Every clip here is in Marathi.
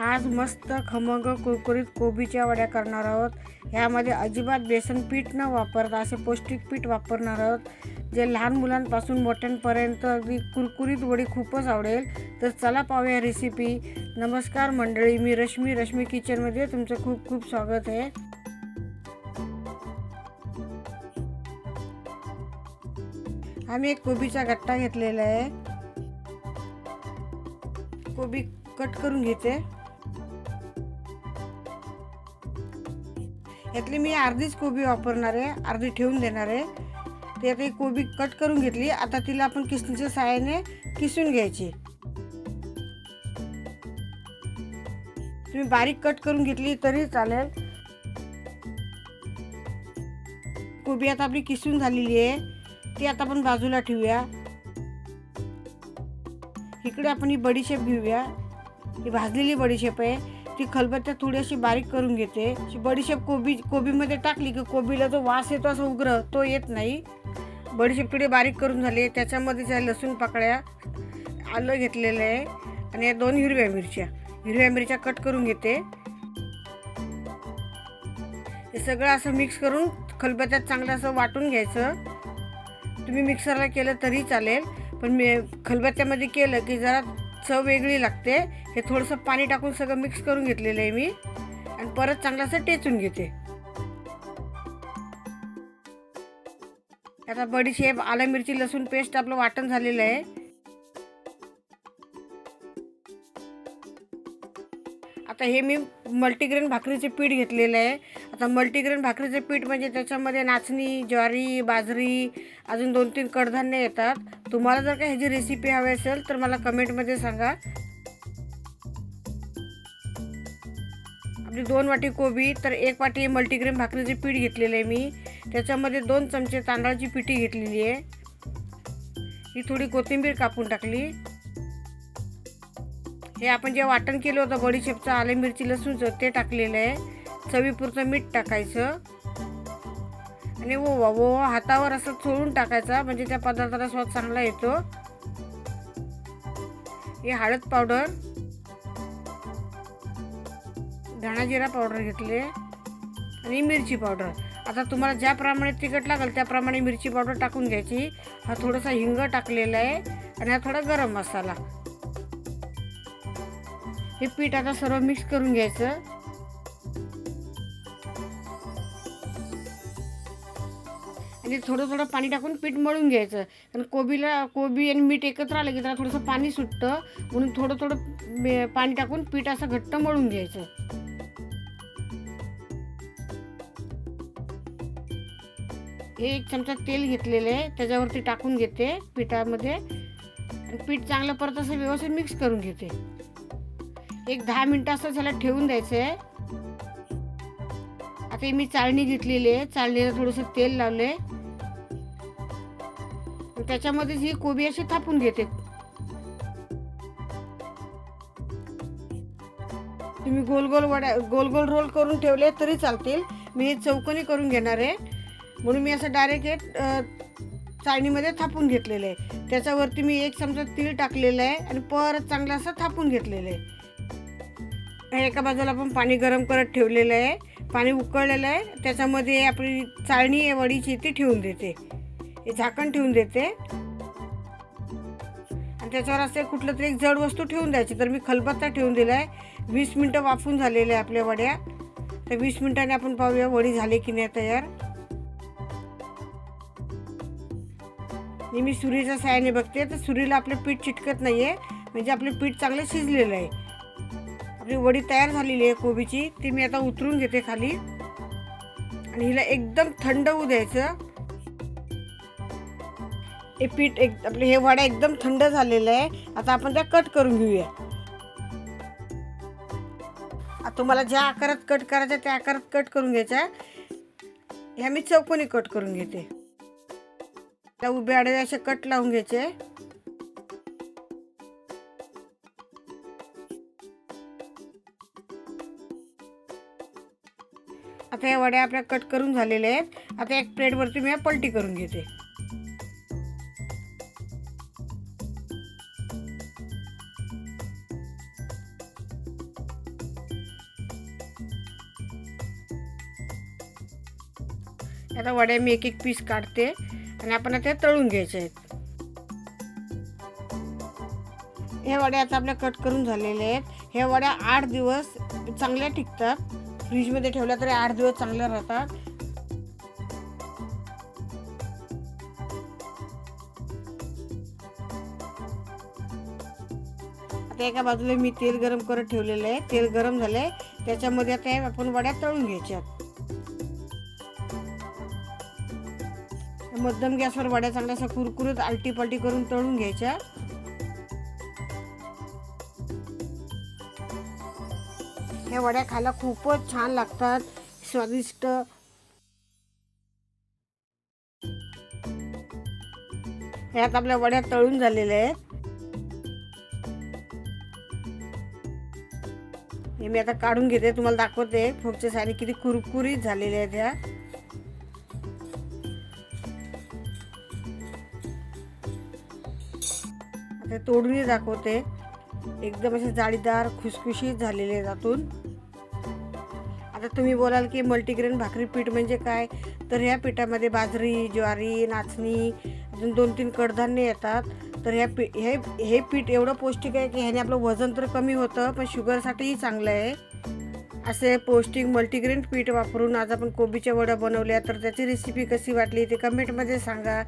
आज मस्त खमंग कुरकुरीत कोबीच्या वड्या करणार आहोत. ह्यामध्ये अजिबात बेसन पीठ न वापरता असे पौष्टिक पीठ वापरणार आहोत जे लहान मुलांपासून मोठ्यांपर्यंत अगदी कुरकुरीत वडी खूपच आवडेल. तर चला पाहूया रेसिपी नमस्कार मंडळी मी रश्मी रश्मी किचनमध्ये तुमचं खूप खूप स्वागत आहे. आम्ही एक कोबीचा गट्टा घेतलेला आहे. कोबी कट करून घेते. यातली मी अर्धीच कोबी वापरणार आहे अर्धी ठेवून देणार आहे. ते आता ही कोबी कट करून घेतली आता तिला आपण किसणीच्या सहाय्याने किसून घ्यायची. तुम्ही बारीक कट करून घेतली तरी चालेल. कोबी आता आपली किसून झालेली आहे ती आता आपण बाजूला ठेवूया. इकडे आपण ही बडीशेप घेऊया. ही भाजलेली बडीशेप आहे. ती खलबत्त्यात थोडी अशी बारीक करून घेते. अशी बडीशेप कोबी कोबीमध्ये टाकली की कोबीला जो वास येतो असा उग्र तो येत नाही. बडीशेप थोडी बारीक करून झाली. त्याच्यामध्ये ज्या लसूण पाकळ्या आलं घेतलेलं आहे. आणि या दोन हिरव्या मिरच्या. हिरव्या मिरच्या कट करून घेते. हे सगळं असं मिक्स करून खलबत्त्यात चांगलं असं वाटून घ्यायचं. तुम्ही मिक्सरला केलं तरी चालेल. पण मी खलबत्त्यामध्ये केलं की जरा चव वेगळी लागते. हे थोडंसं पाणी टाकून सगळं मिक्स करून घेतलेलं आहे मी. आणि परत चांगलं असं टेचून घेते. आता बडीशेप आलं मिरची लसूण पेस्ट आपलं वाटण झालेलं आहे. आता हे मी मल्टीग्रेन भाकरीचे पीठ घेतलेलं आहे. आता मल्टीग्रेन भाकरीचे पीठ म्हणजे त्याच्यामध्ये नाचणी ज्वारी बाजरी अजून दोन तीन कडधान्य येतात. तुम्हाला जर का ह्याची रेसिपी हवी असेल तर मला कमेंटमध्ये सांगा. आपली दोन वाटी कोबी तर एक वाटी मल्टीग्रेन भाकरीचे पीठ घेतलेलं आहे मी. त्याच्यामध्ये दोन चमचे तांदळाची पिठी घेतलेली आहे. ही थोडी कोथिंबीर कापून टाकली. हे आपण जे वाटण केलं होतं बडीशेपचं आले मिरची लसूणचं ते टाकलेलं आहे. चवीपुरतं मीठ टाकायचं. आणि ओवा ओवा हातावर असं चोळून टाकायचा म्हणजे त्या पदार्थाला स्वाद चांगला येतो. हे हळद पावडर धणा जिरा पावडर घेतले आणि मिरची पावडर. आता तुम्हाला ज्याप्रमाणे तिखट लागेल त्याप्रमाणे मिरची पावडर टाकून घ्यायची. हा थोडासा हिंग टाकलेला आहे आणि हा थोडा गरम मसाला. हे पीठ आता सर्व मिक्स करून घ्यायचं. आणि थोडं थोडं पाणी टाकून पीठ मळून घ्यायचं. कारण कोबीला कोबी आणि मीठ एकत्र आलं की त्याला थोडंसं पाणी सुटतं. म्हणून थोडं थोडं पाणी टाकून पीठ असं घट्ट मळून घ्यायचं. हे एक चमचा तेल घेतलेलं आहे. त्याच्यावरती टाकून घेते पिठामध्ये. आणि पीठ चांगलं परत असं व्यवस्थित मिक्स करून घेते. एक दहा मिनटं असं त्याला ठेवून द्यायचं आहे आता मी चाळणी घेतलेली आहे. चाळणीला थोडंसं तेल लावलं आहे त्याच्यामध्ये ही कोबी अशी थापून घेते. तुम्ही गोल गोल वड्या गोल गोल रोल करून ठेवले तरी चालतील. मी हे चौकनी करून घेणार आहे. म्हणून मी असं डायरेक्ट हे चाळणीमध्ये थापून घेतलेलं आहे. त्याच्यावरती मी एक चमचा तीळ टाकलेलं आहे आणि परत चांगलं असं थापून घेतलेलं आहे. एका बाजूला आपण पाणी गरम करत ठेवलेलं आहे. पाणी उकळलेलं आहे. त्याच्यामध्ये आपली चाळणी आहे वडीची ती ठेवून देते. हे झाकण ठेवून देते. आणि त्याच्यावर असं कुठलं तरी एक जड वस्तू ठेवून द्यायची. तर मी खलबत्ता ठेवून दिला आहे. वीस मिनटं वाफून झालेलं आहे आपल्या वड्या. तर वीस मिनिटांनी आपण पाहूया वडी झाली की नाही तयार. आणि मी सुरीच्या सायाने बघते. तर सुरीला आपलं पीठ चिटकत नाही आहे म्हणजे आपलं पीठ चांगलं शिजलेलं आहे. आपली वडी तयार झालेली आहे कोबीची. ती मी आता उतरून घेते खाली. आणि हिला एकदम थंड होऊ द्यायचं. हे पीठ एक आपले हे वड्या एकदम थंड झालेलं आहे. आता आपण त्या कट करून घेऊया. आता तुम्हाला ज्या आकारात कट करायचं त्या आकारात कट करून घ्यायचा ह्या मी चौकोनी कट करून घेते. त्या उभ्या आडव्या असे कट लावून घ्यायचे. आता या वड्या आपल्या कट करून झालेल्या आहेत. आता एक प्लेटवरती मी पलटी करून घेते. आता वड्या मी एक एक पीस काढते आणि आपण आता तळून घ्यायचे आहेत. हे वड्या आता आपल्या कट करून झालेले आहेत. हे वड्या आठ दिवस चांगल्या टिकतात. फ्रीजमध्ये ठेवल्या तरी आठ दिवस चांगल्या राहतात. आता एका बाजूला मी तेल गरम करत ठेवलेलं आहे. तेल गरम झालंय. त्याच्यामध्ये आता आपण वड्या तळून घ्यायच्यात. मध्यम गॅसवर वड्या चांगल्या कुरकुरीत आलटी पालटी करून तळून घ्यायच्या. ह्या वड्या खायला खूपच छान लागतात. स्वादिष्ट. ह्यात आपल्या वड्या तळून झालेल्या आहेत. हे मी आता काढून घेते तुम्हाला दाखवते. फोकच्या साडी किती कुरकुरीत झालेल्या आहेत ह्या. आता तोडूनही दाखवते. एकदम असे जाळीदार खुसखुशीत झालेले आहेत आतून. आता तुम्ही बोलाल की मल्टीग्रेन भाकरी पीठ म्हणजे काय? तर ह्या पिठामध्ये बाजरी ज्वारी नाचणी अजून दोन तीन कडधान्य येतात. तर ह्या पी हे हे पीठ एवढं पौष्टिक आहे की ह्याने आपलं वजन तर कमी होतं पण शुगरसाठीही चांगलं आहे. असे पौष्टिक मल्टीग्रेन पीठ वापरून आज आपण कोबीच्या वड्या बनवल्या. तर त्याची रेसिपी कशी वाटली ते कमेंटमध्ये सांगा.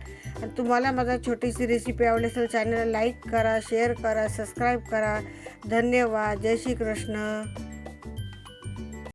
आणि तुम्हाला माझा छोटीशी रेसिपी आवडली असेल चॅनलला लाईक करा शेअर करा सबस्क्राईब करा. धन्यवाद. जय श्री कृष्ण